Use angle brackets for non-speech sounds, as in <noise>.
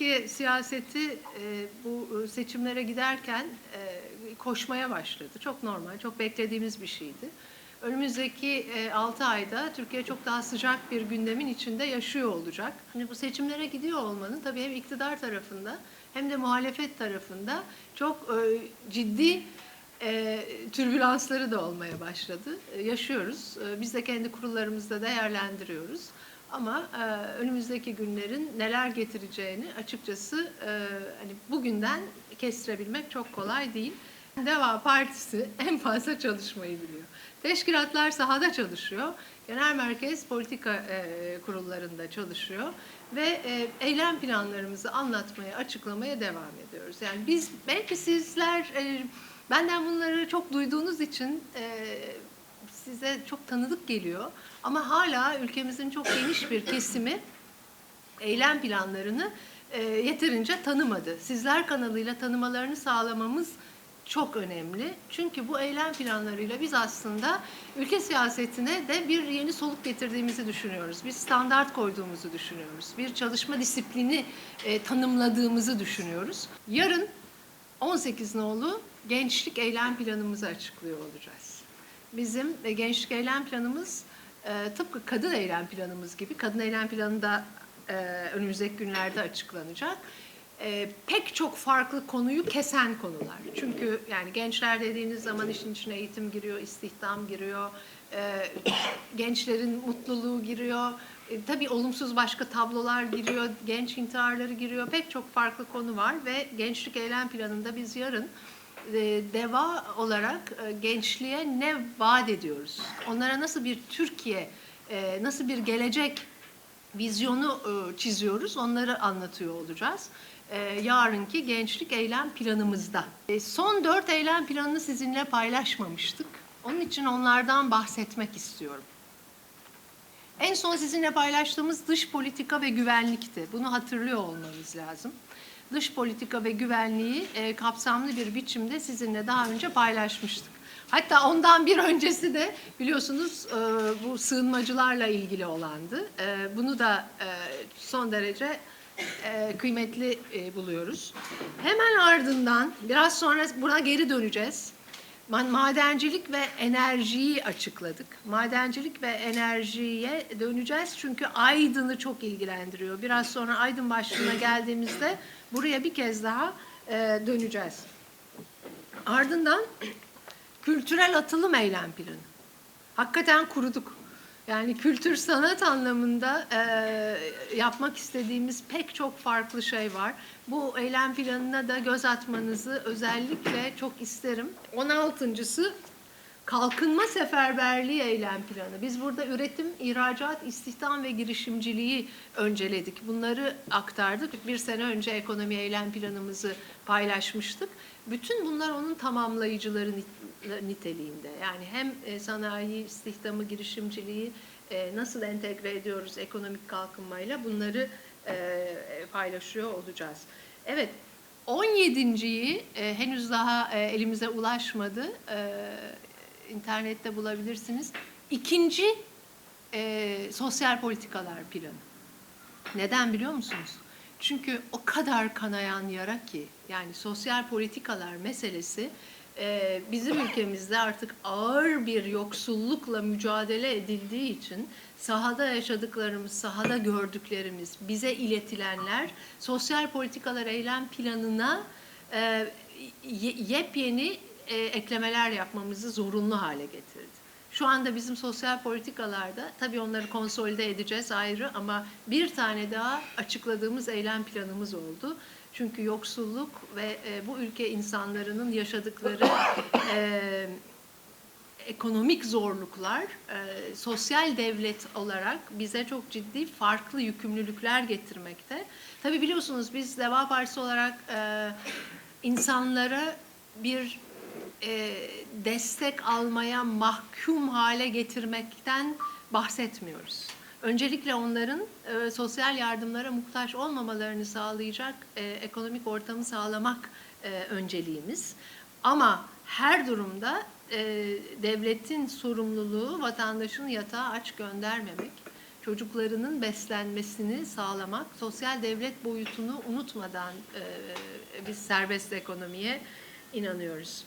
Türkiye siyaseti e, bu seçimlere giderken e, koşmaya başladı. Çok normal, çok beklediğimiz bir şeydi. Önümüzdeki 6 ayda Türkiye çok daha sıcak bir gündemin içinde yaşıyor olacak. Şimdi bu seçimlere gidiyor olmanın tabii hem iktidar tarafında hem de muhalefet tarafında çok e, ciddi e, türbülansları da olmaya başladı. E, yaşıyoruz. E, biz de kendi kurullarımızda değerlendiriyoruz. Ama e, önümüzdeki günlerin neler getireceğini açıkçası e, hani bugünden kestirebilmek çok kolay değil. Deva Partisi <laughs> en fazla çalışmayı biliyor. Teşkilatlar sahada çalışıyor. Genel merkez politika e, kurullarında çalışıyor ve e, eylem planlarımızı anlatmaya, açıklamaya devam ediyoruz. Yani biz belki sizler e, benden bunları çok duyduğunuz için e, size çok tanıdık geliyor. Ama hala ülkemizin çok geniş bir kesimi eylem planlarını e, yeterince tanımadı. Sizler kanalıyla tanımalarını sağlamamız çok önemli. Çünkü bu eylem planlarıyla biz aslında ülke siyasetine de bir yeni soluk getirdiğimizi düşünüyoruz. Bir standart koyduğumuzu düşünüyoruz. Bir çalışma disiplini e, tanımladığımızı düşünüyoruz. Yarın 18 nolu gençlik eylem planımızı açıklıyor olacağız. Bizim e, gençlik eylem planımız e, tıpkı kadın eylem planımız gibi, kadın eylem planı da e, önümüzdeki günlerde açıklanacak. E, pek çok farklı konuyu kesen konular. Çünkü yani gençler dediğiniz zaman işin içine eğitim giriyor, istihdam giriyor, e, gençlerin mutluluğu giriyor. E, tabii olumsuz başka tablolar giriyor, genç intiharları giriyor. Pek çok farklı konu var ve gençlik eylem planında biz yarın deva olarak e, gençliğe ne vaat ediyoruz? Onlara nasıl bir Türkiye, e, nasıl bir gelecek vizyonu e, çiziyoruz? Onları anlatıyor olacağız. E, yarınki gençlik eylem planımızda. E, son dört eylem planını sizinle paylaşmamıştık. Onun için onlardan bahsetmek istiyorum. En son sizinle paylaştığımız dış politika ve güvenlikti. Bunu hatırlıyor olmanız lazım dış politika ve güvenliği e, kapsamlı bir biçimde sizinle daha önce paylaşmıştık. Hatta ondan bir öncesi de biliyorsunuz e, bu sığınmacılarla ilgili olandı. E, bunu da e, son derece e, kıymetli e, buluyoruz. Hemen ardından biraz sonra buna geri döneceğiz. Madencilik ve enerjiyi açıkladık. Madencilik ve enerjiye döneceğiz çünkü Aydın'ı çok ilgilendiriyor. Biraz sonra Aydın başlığına geldiğimizde buraya bir kez daha e, döneceğiz. Ardından kültürel atılım eylem planı. Hakikaten kuruduk. Yani kültür sanat anlamında e, yapmak istediğimiz pek çok farklı şey var. Bu eylem planına da göz atmanızı özellikle çok isterim. 16.sı kalkınma seferberliği eylem planı. Biz burada üretim, ihracat, istihdam ve girişimciliği önceledik. Bunları aktardık. Bir sene önce ekonomi eylem planımızı paylaşmıştık. Bütün bunlar onun tamamlayıcıları niteliğinde. Yani hem e, sanayi, istihdamı, girişimciliği e, nasıl entegre ediyoruz ekonomik kalkınmayla bunları e, paylaşıyor olacağız. Evet, 17.yi henüz daha elimize ulaşmadı. İnternette bulabilirsiniz. İkinci sosyal politikalar planı. Neden biliyor musunuz? Çünkü o kadar kanayan yara ki yani sosyal politikalar meselesi e, bizim ülkemizde artık ağır bir yoksullukla mücadele edildiği için sahada yaşadıklarımız, sahada gördüklerimiz, bize iletilenler sosyal politikalar eylem planına e, yepyeni e, eklemeler yapmamızı zorunlu hale getirdi. Şu anda bizim sosyal politikalarda tabii onları konsolide edeceğiz ayrı ama bir tane daha açıkladığımız eylem planımız oldu. Çünkü yoksulluk ve e, bu ülke insanlarının yaşadıkları e, ekonomik zorluklar e, sosyal devlet olarak bize çok ciddi farklı yükümlülükler getirmekte. Tabii biliyorsunuz biz Deva Partisi olarak e, insanlara bir e, destek almaya mahkum hale getirmekten bahsetmiyoruz. Öncelikle onların e, sosyal yardımlara muhtaç olmamalarını sağlayacak e, ekonomik ortamı sağlamak e, önceliğimiz. Ama her durumda e, devletin sorumluluğu vatandaşını yatağa aç göndermemek. çocuklarının beslenmesini sağlamak, sosyal devlet boyutunu unutmadan e, biz serbest ekonomiye inanıyoruz.